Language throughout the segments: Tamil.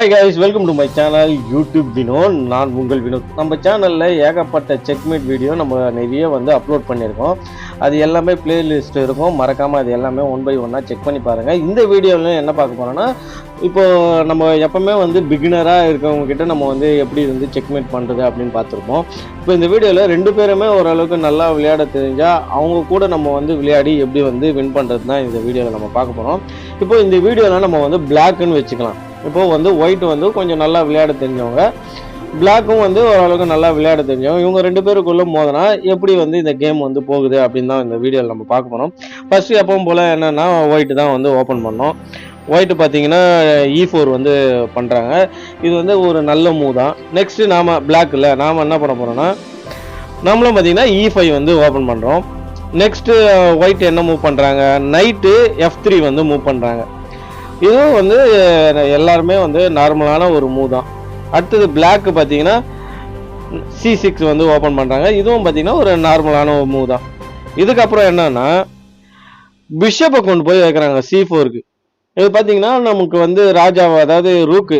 Hi guys welcome to my channel YouTube Vinod நான் உங்கள் வினோத் நம்ம சேனலில் ஏகப்பட்ட செக்மேட் வீடியோ நம்ம நிறைய வந்து அப்லோட் பண்ணியிருக்கோம். அது எல்லாமே பிளேலிஸ்ட் இருக்கும். மறக்காமல் அது எல்லாமே ஒன் பை ஒன்னாக செக் பண்ணி பாருங்கள் இந்த வீடியோவில் என்ன பார்க்க போகிறோன்னா இப்போது நம்ம எப்போவுமே வந்து பிகினராக இருக்கவங்க நம்ம வந்து எப்படி வந்து செக்மேட் பண்ணுறது அப்படின்னு பார்த்துருப்போம். இப்போ இந்த வீடியோவில் ரெண்டு பேருமே ஓரளவுக்கு நல்லா விளையாட தெரிஞ்சால் அவங்க கூட நம்ம வந்து விளையாடி எப்படி வந்து வின் பண்ணுறது தான் இந்த வீடியோவில் நம்ம பார்க்க போகிறோம் இப்போ இந்த வீடியோவில் நம்ம வந்து பிளாக்குன்னு வச்சுக்கலாம். இப்போ வந்து ஒயிட் வந்து கொஞ்சம் நல்லா விளையாட தெரிஞ்சவங்க பிளாக்கும் வந்து ஓரளவுக்கு நல்லா விளையாட தெரிஞ்சவங்க இவங்க ரெண்டு பேருக்குள்ளே மோதினா எப்படி வந்து இந்த கேம் வந்து போகுது அப்படின்னு தான் இந்த வீடியோவில் நம்ம பார்க்க போகிறோம் ஃபர்ஸ்ட் எப்பவும் போல் என்னன்னா ஒயிட் தான் வந்து ஓப்பன் பண்ணோம். ஒயிட் பார்த்தீங்கன்னா e இ ஃபோர் வந்து பண்ணுறாங்க இது வந்து ஒரு நல்ல மூவ் தான். நெக்ஸ்ட்டு நாம் பிளாக் இல்லை நாம் என்ன பண்ண போகிறோம்னா நம்மளும் பார்த்தீங்கன்னா e இ ஃபைவ் வந்து ஓப்பன் பண்ணுறோம் நெக்ஸ்ட்டு ஒயிட் என்ன மூவ் பண்ணுறாங்க நைட்டு எஃப் த்ரீ வந்து மூவ் பண்ணுறாங்க இதுவும் வந்து எல்லாருமே வந்து நார்மலான ஒரு மூ தான். அடுத்தது பிளாக் பார்த்தீங்கன்னா சி சிக்ஸ் வந்து ஓப்பன் பண்ணுறாங்க இதுவும் பார்த்தீங்கன்னா ஒரு நார்மலான ஒரு மூவ் தான். இதுக்கப்புறம் என்னன்னா பிஷப்பை கொண்டு போய் வைக்கிறாங்க சி ஃபோருக்கு இது பார்த்தீங்கன்னா நமக்கு வந்து ராஜாவை அதாவது ரூக்கு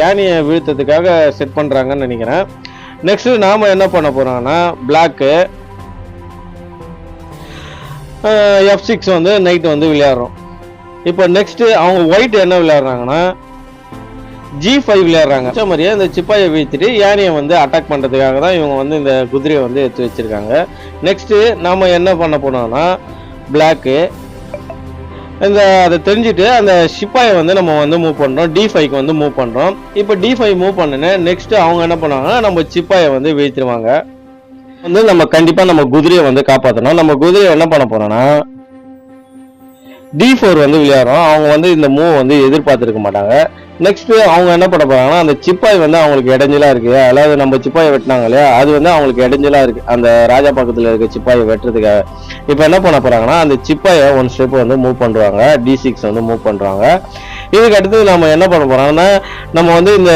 யானையை வீழ்த்ததுக்காக செட் பண்ணுறாங்கன்னு நினைக்கிறேன். நெக்ஸ்ட் நாம என்ன பண்ண போறோம்னா பிளாக்கு எஃப் சிக்ஸ் வந்து நைட் வந்து விளையாடுறோம். இப்போ நெக்ஸ்ட் அவங்க ஒயிட் என்ன விளையாடுறாங்கன்னா ஜி ஃபைவ் விளையாடுறாங்க. அதே மாதிரியே இந்த சிப்பாயை வீழ்த்திட்டு யானையை வந்து அட்டாக் பண்ணுறதுக்காக தான் இவங்க வந்து இந்த குதிரையை வந்து எடுத்து வச்சிருக்காங்க. நெக்ஸ்ட்டு நம்ம என்ன பண்ண போனோம்னா பிளாக்கு இந்த அதை தெரிஞ்சுட்டு அந்த ஷிப்பாயை வந்து நம்ம வந்து மூவ் பண்ணுறோம் டி ஃபைவ்க்கு வந்து மூவ் பண்ணுறோம் இப்போ டி ஃபைவ் மூவ் பண்ணுன்னு நெக்ஸ்ட் அவங்க என்ன பண்ணுவாங்கன்னா நம்ம சிப்பாயை வந்து வீழ்த்திடுவாங்க வந்து நம்ம கண்டிப்பாக நம்ம குதிரையை வந்து காப்பாற்றணும் நம்ம குதிரையை என்ன பண்ண போறோம்னா டி ஃபோர் வந்து விளையாடுறோம். அவங்க வந்து இந்த மூவ் வந்து எதிர்பார்த்துருக்க மாட்டாங்க. நெக்ஸ்ட் அவங்க என்ன பண்ண போறாங்கன்னா அந்த சிப்பாய் வந்து அவங்களுக்கு இடைஞ்சலா இருக்கு. அதாவது நம்ம சிப்பாயை வெட்டினாங்க இல்லையா? அது வந்து அவங்களுக்கு இடைஞ்சலா இருக்கு. அந்த ராஜா பக்கத்துல இருக்க சிப்பாயை வெட்டுறதுக்காக. இப்போ என்ன பண்ண போறாங்கன்னா அந்த சிப்பாயை ஒன் ஸ்டெப் வந்து மூவ் பண்றாங்க. டி சிக்ஸ் வந்து மூவ் பண்றாங்க. இதுக்கு அடுத்து நம்ம என்ன பண்ண போறோம்னா நம்ம வந்து இந்த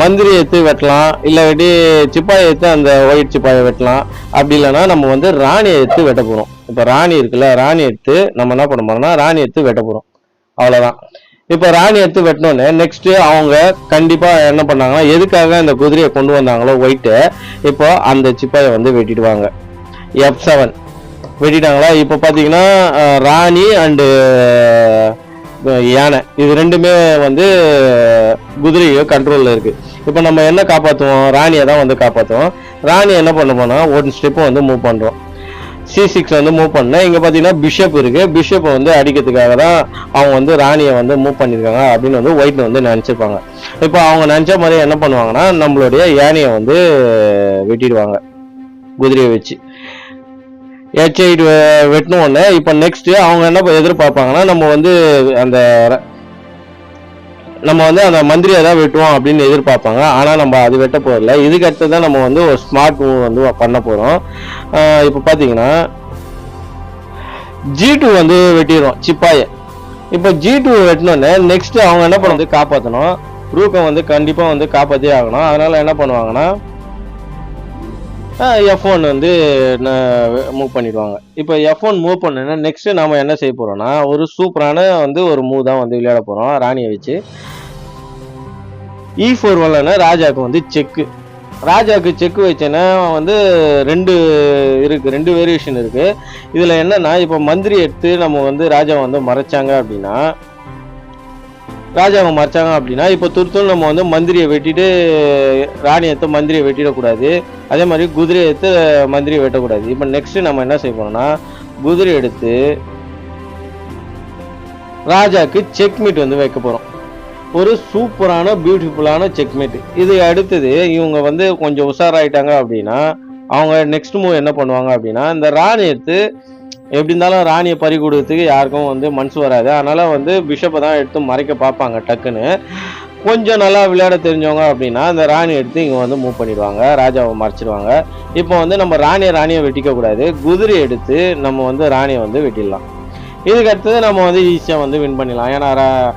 மந்திரி எடுத்து வெட்டலாம். இல்லாட்டி சிப்பாயை எடுத்து அந்த ஒயிட் சிப்பாயை வெட்டலாம். அப்படி இல்லைன்னா நம்ம வந்து ராணியை எடுத்து வெட்ட போறோம். இப்போ ராணி இருக்குல்ல ராணி எடுத்து நம்ம என்ன பண்ண போறோம்னா ராணி எடுத்து வெட்ட போறோம். அவ்வளவுதான். இப்போ ராணி எடுத்து வெட்டினோடனே நெக்ஸ்ட் அவங்க கண்டிப்பா என்ன பண்ணாங்கன்னா எதுக்காக இந்த குதிரையை கொண்டு வந்தாங்களோ ஒயிட்டு இப்போ அந்த சிப்பாயை வந்து வெட்டிடுவாங்க. எஃப் செவன் வெட்டிட்டாங்களா? இப்போ பார்த்தீங்கன்னா ராணி அண்டு யானை இது ரெண்டுமே வந்து குதிரையோ கண்ட்ரோலில் இருக்கு. இப்போ நம்ம என்ன காப்பாற்றுவோம் ராணியை தான் வந்து காப்பாற்றுவோம் ராணி என்ன பண்ண போனால் ஒரு ஸ்டெப்பு வந்து மூவ் பண்ணுறோம் சி சிக்ஸ் வந்து மூவ் பண்ணேன் இங்கே பார்த்தீங்கன்னா பிஷப் இருக்கு. பிஷப்பை வந்து அடிக்கிறதுக்காக தான் அவங்க வந்து ராணியை வந்து மூவ் பண்ணியிருக்காங்க அப்படின்னு வந்து ஒயிட் வந்து நினச்சிருப்பாங்க. இப்போ அவங்க நினச்ச மாதிரி என்ன பண்ணுவாங்கன்னா நம்மளுடைய யானையை வந்து வெட்டிடுவாங்க. குதிரையை வச்சு. ஹெச்ஐடி எயிட் வெட்டின உடனே இப்போ நெக்ஸ்ட்டு அவங்க என்ன எதிர்பார்ப்பாங்கன்னா நம்ம வந்து அந்த நம்ம வந்து அந்த மந்திரியை தான் வெட்டுவோம் அப்படின்னு எதிர்பார்ப்பாங்க. ஆனால் நம்ம அது வெட்ட போகிறதில்ல இதுக்கடுத்து தான் நம்ம வந்து ஒரு ஸ்மார்ட் மூவ் வந்து பண்ண போகிறோம் இப்போ பார்த்தீங்கன்னா ஜி டூ வந்து வெட்டிடுறோம் சிப்பாயை. இப்போ ஜி டூ வெட்டினோடனே நெக்ஸ்ட் அவங்க என்ன பண்ண வந்து காப்பாற்றணும் ரூக்கை வந்து கண்டிப்பாக வந்து காப்பாற்றியே ஆகணும். அதனால என்ன பண்ணுவாங்கன்னா எஃப் ஒன் வந்து மூவ் பண்ணிடுவாங்க. இப்போ எஃப் ஒன் மூவ் பண்ணுன்னா நெக்ஸ்ட் நாம என்ன செய்ய போறோம்னா ஒரு சூப்பரான வந்து ஒரு மூவ் தான் வந்து விளையாட போறோம் ராணியை வச்சு. E இ ஃபோர் வரலன்னா ராஜாக்கு வந்து செக்கு. ராஜாக்கு செக் வச்சேன்னா வந்து ரெண்டு இருக்கு ரெண்டு வேரியேஷன் இருக்கு. இதுல என்னன்னா இப்போ மந்திரி எடுத்து நம்ம வந்து ராஜா வந்து மறைச்சாங்க அப்படின்னா ராஜாவை மறைச்சாங்க அப்படின்னா இப்போ துருத்தல் நம்ம வந்து மந்திரியை வெட்டிட்டு ராணி எடுத்து மந்திரியை வெட்டிடக்கூடாது. அதே மாதிரி குதிரையை எடுத்து மந்திரியை வெட்டக்கூடாது. இப்போ நெக்ஸ்ட் நம்ம என்ன செய்ய போகிறோம்னா குதிரை எடுத்து ராஜாக்கு செக்மீட் வந்து வைக்க போகிறோம் ஒரு சூப்பரான பியூட்டிஃபுல்லான செக்மேட் இது அடுத்தது இவங்க வந்து கொஞ்சம் உஷாராயிட்டாங்க அப்படின்னா அவங்க நெக்ஸ்ட் மூவ் என்ன பண்ணுவாங்க அப்படின்னா இந்த ராணி எடுத்து எப்படி இருந்தாலும் ராணியை பறி கொடுக்கறதுக்கு யாருக்கும் வந்து மனசு வராது. அதனால் வந்து பிஷப்பை தான் எடுத்து மறைக்க பார்ப்பாங்க டக்குன்னு. கொஞ்சம் நல்லா விளையாட தெரிஞ்சவங்க அப்படின்னா அந்த ராணி எடுத்து இங்கே வந்து மூவ் பண்ணிடுவாங்க. ராஜாவை மறைச்சிடுவாங்க இப்போ வந்து நம்ம ராணியை ராணியை வெட்டிக்க கூடாது. குதிரை எடுத்து நம்ம வந்து ராணியை வந்து வெட்டிடலாம். இதுக்கு அடுத்தது நம்ம வந்து ஈஸியாக வந்து வின் பண்ணிடலாம். ஏன்னா ரா-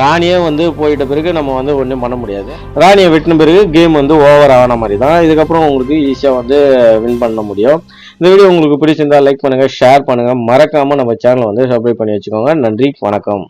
ராணியே வந்து போயிட்ட பிறகு நம்ம வந்து ஒன்றும் பண்ண முடியாது. ராணியை வெட்டின பிறகு கேம் வந்து ஓவர் ஆன மாதிரி தான். இதுக்கப்புறம் உங்களுக்கு ஈஸியாக வந்து வின் பண்ண முடியும். இந்த வீடியோ உங்களுக்கு பிடிச்சிருந்தா லைக் பண்ணுங்கள் ஷேர் பண்ணுங்கள் மறக்காமல் நம்ம சேனலை வந்து சப்ஸ்கிரைப் பண்ணி வச்சுக்கோங்க. நன்றி வணக்கம்.